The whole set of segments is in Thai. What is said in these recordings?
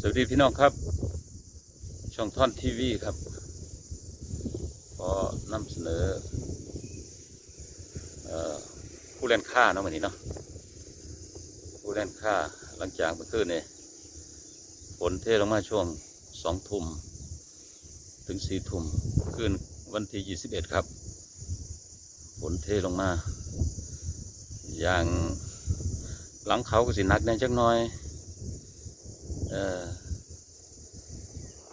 สวัสดีพี่น้องครับ ช่องท่อนทีวีครับขอนำเสนอผู้เล่นค่าเนาะวันนี้เนาะผู้เล่นค่าหลังจากเมื่อคืนนี่ฝนเทลงมาช่วงสองทุ่มถึงสี่ทุ่มคืนวันที่ยี่สิบเอ็ดครับฝนเทลงมา อย่างหลังเขาก็สิหนักแน่จักหน่อย เออ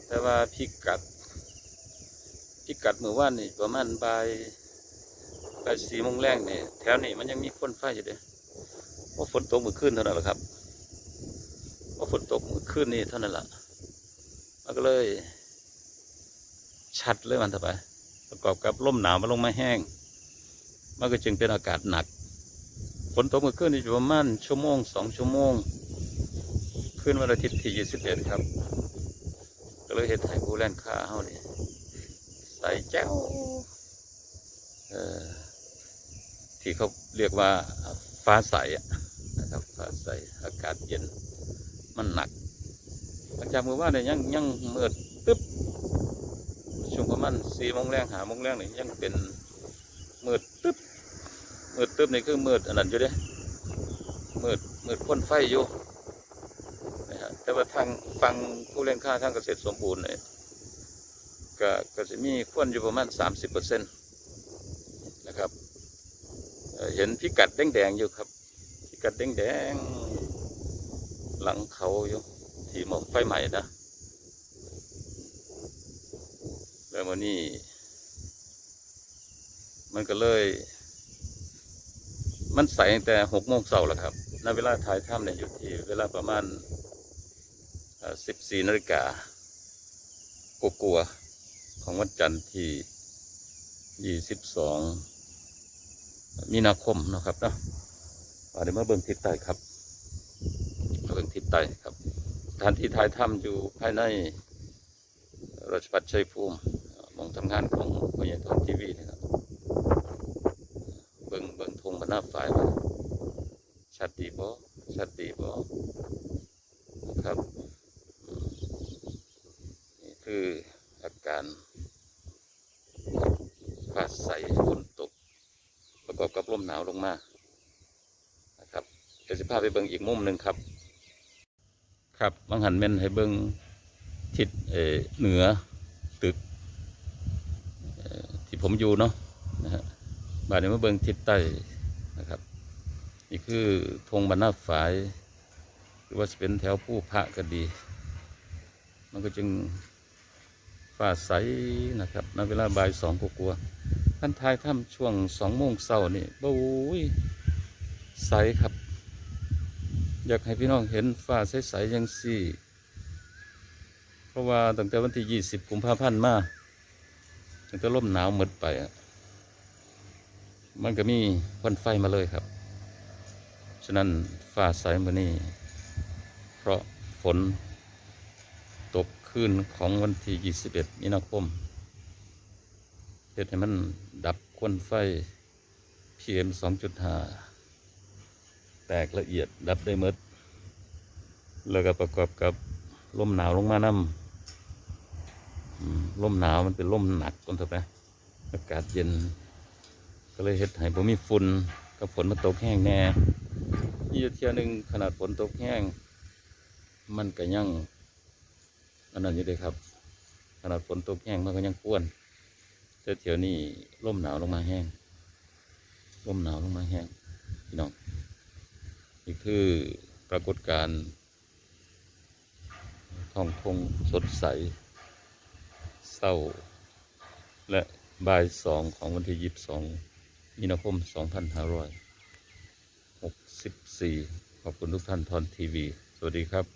แต่ว่าพิกัด พิกัดเมื่อวานนี่ประมาณบ่ายบ่ายสี่โมงแรงนี่แถวนี้มันยังมีคนไฟอยู่เด้เพราฝนตกเมื่อคืนเท่านั้นแหละครับเพราฝนตกเมื่อคืนนี่เท่านั้นแหละมันก็เลย ชัดเลยมันต่อไป ประกอบกับลมหนาวมันลงมาแห้ง มันก็จึงเป็นอากาศหนักฝนตกเมื่อคืนนี่ประมาณชั่วโมงสองชั่วโมง ขึ้นวันอาทิตย์ที่ 21 ครับ ก็เลยเห็ดไห้ผู้แล่นค้าเฮานี่ใส่แจ้วเออที่เขาเรียกว่าฟ้าใสอะนะครับฟ้าใสอากาศเย็นมันหนักหลังจากเมื่อวาเนี่ยยังยังมืดตึ๊บช่วงประมาณสี่โมงแรงหาโมงแรงนี่ยังเป็นมืดตึ๊บมืดตึ๊บนี่คือมืดอันนั้นอยู่เด้มืดมืดพ่นไฟอยู่ แต่ว่าทางฟังผู้เล่นค่าทางเกษตรสมบูรณ์เนี่ยก็ก็จะมีควนอยู่ประมาณสามสิบเปอร์เซ็นต์นะครับ เห็นพิกัดแดงๆอยู่ครับ พิกัดแดงๆหลังเขาอยู่ที่หมอกไฟใหม่นะแล้ววันนี้ มันก็เลย มันใสตั้งแต่หกโมงเช้าแล้วครับณเวลาถ่ายถ้ำเนี่ยอยู่ที่เวลาประมาณ สิบสี่นาฬิกากลัวๆของวันจันทร์ที่ยี่สิบสองมีนาคมนะครับเนาะอ่าเดี๋ยวมาเบิ่งทิศใต้ครับเบิ่งทิศใต้ครับสถานที่ถ่ายถ้ำอยู่ภายในราชพัฒชัยภูมิมองทำงานของพญาทอนทีวีนะครับ เบิ่งเบิ่งทงบรรณาฝ่ายชัดดีบ่ชัดดีบ่นะครับ คืออาการฟ้าใสฝนตก ประกอบกับลมหนาวลงมานะครับเดี๋ยวจะพาไปเบิ่งอีกมุมหนึ่งครับ ครับบางหันเม่นให้เบิ่งทิศเเหนือตึกที่ผมอยู่เนาะนะฮะบาดนี้มาเบิ่งทิศใต้นะครับ นี่คือธงบรรณาฝาย หรือว่าจะเป็นแถวผู้พระก็ดี มันก็จึง ฟ้าใสนะครับณเวลาบ่ายสองกลัวๆท่านทายถ้ำช่วงสองโมงเช้านี่โอ้ยใสครับ อยากให้พี่น้องเห็นฟ้าใสๆอย่างสี่ เพราะว่าตั้งแต่วันที่ยี่สิบกุมภาพันธ์มาตั้งแต่ลมหนาวหมดไปอะมันก็มีควันไฟมาเลยครับ ฉะนั้นฟ้าใสมานี่เพราะฝนตก คืนของวันที่ 21มีนาคมเหตุให้มันดับควันไฟ PM 2.5 แตกละเอียดดับได้หมด แล้วก็ประกอบกับลมหนาวลงมานำอืมลมหนาวมันเป็นลมหนักคนต่อไปอากาศเย็น ก็เลยเฮ็ดให้ผมมีฝุ่นกับฝนมันตกแห้งแน่นี่อยู่เที่ยวหนึ่งขนาดฝนตกแห้ง มันก็ยัง อันนั้นอยู่เลยครับ ขนาดฝนตกแห้งมันก็ยังกวนแต่เที่ยวนี้ลมหนาวลงมาแห้งลมหนาวลงมาแห้งพี่น้องนี่คือปรากฏการณ์ท้องทงสดใส เศร้า และบ่ายสองของวันที่ยี่สิบสองมีนาคมสองพันห้าร้อยหกสิบสี่ขอบคุณทุกท่านทอนทีวี สวัสดีครับ